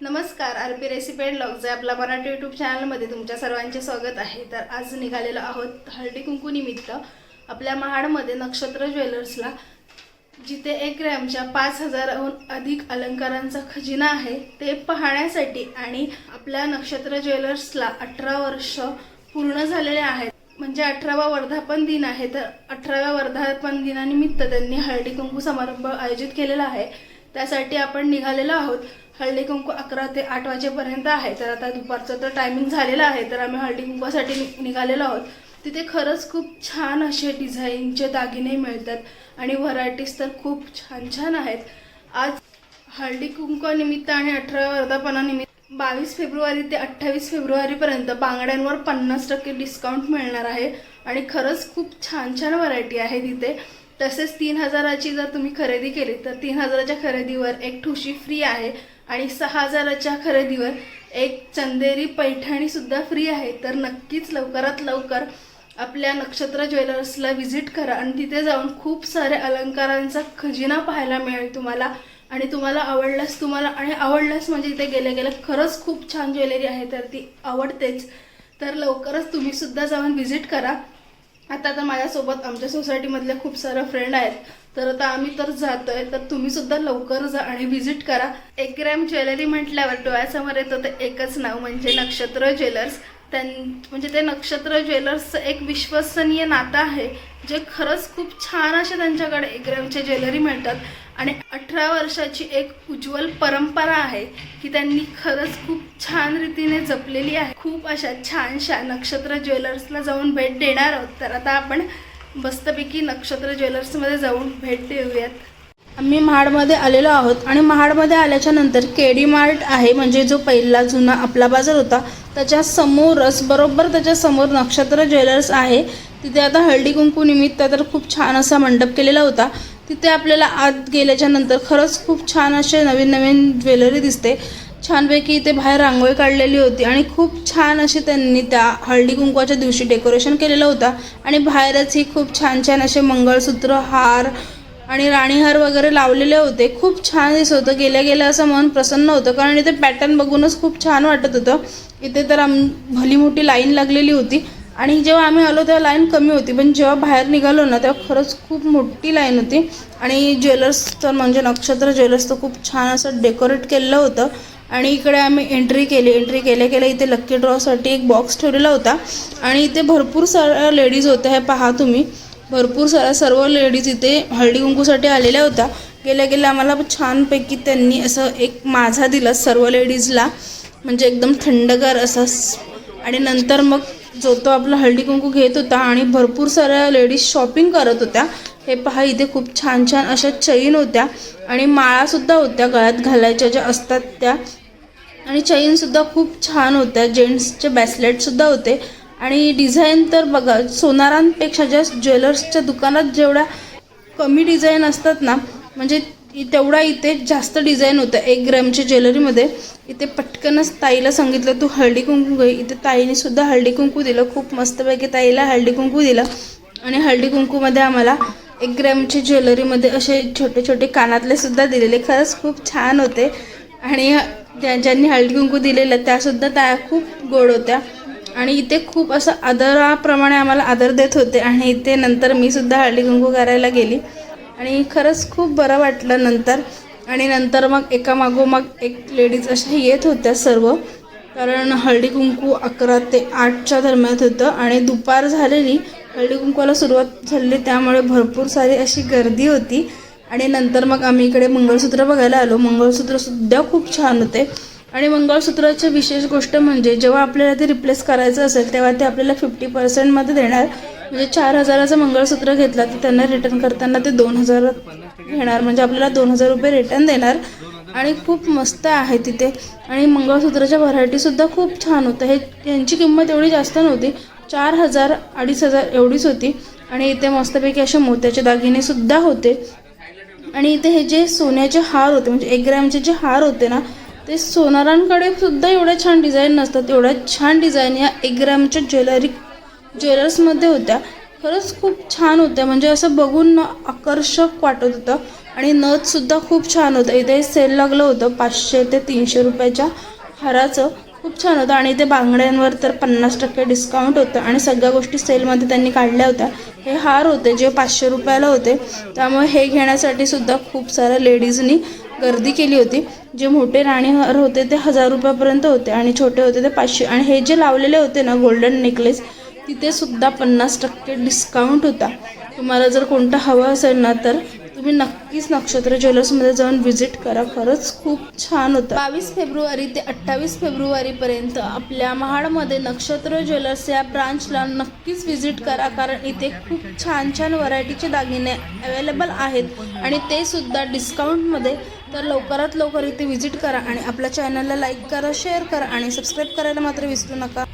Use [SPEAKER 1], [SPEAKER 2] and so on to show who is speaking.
[SPEAKER 1] नमस्कार R P recipe and log जे आपल्या मराठी यूट्यूब चॅनलमध्ये तुमच्या सर्वांचे स्वागत आहे. तर आज निघालेलो आहोत हळदी कुंकू निमित्त आपल्या महाडमध्ये नक्षत्र ज्वेलर्सला जिथे एक ग्रॅमच्या पाच हजाराहून अधिक अलंकारांचा खजिना आहे. ते पाहण्यासाठी आणि आपल्या नक्षत्र ज्वेलर्सला अठरा वर्ष पूर्ण झालेले आहेत. म्हणजे अठरावा वर्धापन दिन आहे. तर अठराव्या वर्धापन दिनानिमित्त त्यांनी हळदी कुंकू समारंभ आयोजित केलेला आहे. त्यासाठी आपण निघालेलो आहोत. हळदी कुंकू अकरा ते आठ वाजेपर्यंत आहे. तर आता दुपारचं तर टायमिंग झालेलं आहे. तर आम्ही हळदी कुंकूसाठी नि- निघालेलो आहोत. तिथे खरंच खूप छान असे डिझाईनचे दागिने मिळतात आणि व्हरायटीज तर खूप छान छान आहेत. आज हळदी कुंकवानिमित्त आणि अठराव्या वर्धापनानिमित्त बावीस फेब्रुवारी ते अठ्ठावीस फेब्रुवारीपर्यंत बांगड्यांवर पन्नास टक्के डिस्काउंट मिळणार आहे. आणि खरंच खूप छान छान व्हरायटी आहे तिथे. तसेच तीन हजाराची जर तुम्ही खरेदी केली तर तीन हजाराच्या खरेदीवर एक ठुशी फ्री आहे आणि सहा हजाराच्या खरेदीवर एक चंदेरी पैठणी सुद्धा फ्री आहे. तर नक्कीच लवकरात लवकर आपल्या नक्षत्र ज्वेलर्सला व्हिजिट करा आणि तिथे जाऊन खूप साऱ्या अलंकारांचा खजिना पाहायला मिळेल तुम्हाला. आणि तुम्हाला आवडल्यास तुम्हाला आणि आवडल्यास म्हणजे इथे गेले गेले खरंच खूप छान ज्वेलरी आहे तर ती आवडतेच. तर लवकरच तुम्ही सुद्धा जाऊन व्हिजिट करा. आता तर माझ्यासोबत आमच्या सोसायटीमधले खूप सारे फ्रेंड आहेत. तर आता आम्ही तर जातोय तर तुम्ही सुद्धा लवकर जा आणि व्हिजिट करा. एक ग्रॅम ज्वेलरी म्हटल्यावर डोळ्यासमोर येतं तर एकच नाव म्हणजे नक्षत्र ज्वेलर्स त्यां म्हणजे ते नक्षत्र ज्वेलर्सचं एक विश्वसनीय नातं आहे जे खरंच खूप छान असे त्यांच्याकडे एक ज्वेलरी मिळतात. आणि अठरा वर्षाची एक उज्ज्वल परंपरा आहे की त्यांनी खरंच खूप छान रीतीने जपलेली आहे. खूप अशा छानशा नक्षत्र ज्वेलर्सला जाऊन भेट देणार आहोत. तर आता आपण मस्तपैकी नक्षत्र ज्वेलर्समध्ये जाऊन भेट देऊयात. आम्ही महाडमध्ये आलेलो आहोत आणि महाडमध्ये आल्याच्यानंतर केडी मार्ट आहे म्हणजे जो पहिला जुना आपला बाजार होता त्याच्या समोरच बरोबर त्याच्यासमोर नक्षत्र ज्वेलर्स आहे. तिथे आता हळदी कुंकू निमित्त तर खूप छान असा मंडप केलेला होता. तिथे आपल्याला आत गेल्याच्यानंतर खरंच खूप छान असे नवीन नवीन ज्वेलरी दिसते. छानपैकी इथे बाहेर रांगोळी काढलेली होती आणि खूप छान असे त्यांनी त्या हळदी कुंकवाच्या दिवशी डेकोरेशन केलेलं होतं. आणि बाहेरच ही खूप छान छान असे मंगळसूत्र हार आणि राणीहार वगैरे लावलेले होते. खूप छान दिसत होतं. गेल्या गेल्या असं मन प्रसन्न होतं. कारण इथे पॅटर्न बघूनच खूप छान वाटत होतं. इथे तर आम भली मोठी लाईन लागलेली होती. आणि जेव्हा आम्ही आलो तेव्हा लाईन कमी होती. पण जेव्हा बाहेर निघालो ना तेव्हा खरंच खूप मोठी लाईन होती. आणि ज्वेलर्स तर म्हणजे नक्षत्र ज्वेलर्स तर खूप छान असं डेकोरेट केलेलं होतं. आणि इकडे आम्ही एंट्री केली. एंट्री केल्या केल्या इथे लक्की ड्रॉसाठी एक बॉक्स ठेवलेला होता. आणि इथे भरपूर साऱ्या लेडीज होत्या. हे पहा तुम्ही. भरपूर साऱ्या सर्व लेडीज इथे हळदी कुंकूसाठी आलेल्या होत्या. गेल्या गेल्या आम्हाला छानपैकी त्यांनी असं एक माझा दिला सर्व लेडीजला. म्हणजे एकदम थंडगार असा आणि नंतर मग जो तो आपला हळदी कुंकू घेत होता आणि भरपूर साऱ्या लेडीज शॉपिंग करत होत्या. हे पहा इथे खूप छान छान अशा चैन होत्या आणि माळासुद्धा होत्या गळ्यात घालायच्या ज्या असतात त्या. आणि चैनसुद्धा खूप छान होत्या. जेंट्सचे ब्रेसलेटसुद्धा होते. आणि डिझाईन तर बघा सोनारांपेक्षा ज्या ज्वेलर्सच्या दुकानात जेवढ्या कमी डिझाईन असतात ना म्हणजे तेवढा इथे जास्त डिझाईन होतं. एक ग्रॅमच्या ज्वेलरीमध्ये इथे पटकनच ताईला सांगितलं तू हळदी कुंकू घे. इथे ताईने सुद्धा हळदी कुंकू दिलं. खूप मस्तपैकी ताईला हळदी कुंकू दिलं. आणि हळदी कुंकूमध्ये आम्हाला एक ग्रॅमच्या ज्वेलरीमध्ये असे छोटे छोटे कानातले सुद्धा दिलेले. खरंच खूप छान होते. आणि ज्या ज्यांनी हळदी कुंकू दिलेलं त्यासुद्धा त्या खूप गोड होत्या. आणि इथे खूप असं आदराप्रमाणे आम्हाला आदर देत होते आणि इथे नंतर मी सुद्धा हळदी कुंकू करायला गेली. आणि खरंच खूप बरं वाटलं नंतर. आणि नंतर मग एकामागोमाग एक लेडीज अशा येत होत्या सर्व. कारण हळदी कुंकू अकरा ते आठच्या दरम्यान होतं आणि दुपार झालेली हळदी कुंकूला सुरुवात झालेली त्यामुळे भरपूर सारी अशी गर्दी होती. आणि नंतर मग आम्ही इकडे मंगळसूत्र बघायला आलो. मंगळसूत्रसुद्धा खूप छान होते. आणि मंगळसूत्राची विशेष गोष्ट म्हणजे जेव्हा आपल्याला ते रिप्लेस करायचं असेल तेव्हा ते आपल्याला फिफ्टी पर्सेंटमध्ये देणार. म्हणजे चार हजाराचं मंगळसूत्र घेतलं तर त्यांना रिटर्न करताना ते दोन हजार घेणार. म्हणजे आपल्याला दोन हजार रुपये रिटर्न देणार. आणि खूप मस्त आहे तिथे. आणि मंगळसूत्राच्या व्हरायटीसुद्धा खूप छान होतं. हे यांची किंमत एवढी जास्त नव्हती. चार हजार अडीच हजार एवढीच होती. आणि इथे मस्तपैकी असे मोत्याचे दागिनेसुद्धा होते. आणि इथे हे जे सोन्याचे हार होते म्हणजे एक ग्रॅमचे जे हार होते ना ते सोनारांकडे सुद्धा एवढ्या छान डिझाईन नसतात. एवढ्या छान डिझाईन या एक ग्रॅमच्या ज्वेलरी ज्वेलर्समध्ये होत्या. खरंच खूप छान होत्या. म्हणजे असं बघून ना आकर्षक वाटत होतं. आणि नथसुद्धा खूप छान होतं. इथे सेल लागलं होतं. पाचशे ते तीनशे रुपयाच्या हाराचं. खूप छान होतं. आणि ते बांगड्यांवर तर पन्नास टक्के डिस्काउंट होतं. आणि सगळ्या गोष्टी सेलमध्ये त्यांनी काढल्या होत्या. हे हार होते जे पाचशे रुपयाला होते. त्यामुळे हे घेण्यासाठी सुद्धा खूप साऱ्या लेडीजनी गर्दी केली होती. जे मोठे राणीहार होते ते हजार रुपयापर्यंत होते आणि छोटे होते ते पाचशे. आणि हे जे लावलेले होते ना गोल्डन नेकलेस तिथे सुद्धा पन्नास टक्के डिस्काउंट होता. तुम्हाला जर कोणतं हवं असेल ना तर तुम्ही नक्कीच नक्षत्र ज्वेलर्समध्ये जाऊन व्हिजिट करा. खरंच खूप छान होतं. बावीस फेब्रुवारी ते अठ्ठावीस फेब्रुवारीपर्यंत आपल्या महाडमध्ये नक्षत्र ज्वेलर्स या ब्रांचला नक्कीच व्हिजिट करा. कारण इथे खूप छान छान व्हरायटीचे दागिने अवेलेबल आहेत. आणि ते सुद्धा डिस्काउंटमध्ये. तर लवकरात लवकर इथे व्हिजिट करा आणि आपल्या चॅनलला लाईक करा शेअर करा आणि सबस्क्राईब करायला मात्र विसरू नका.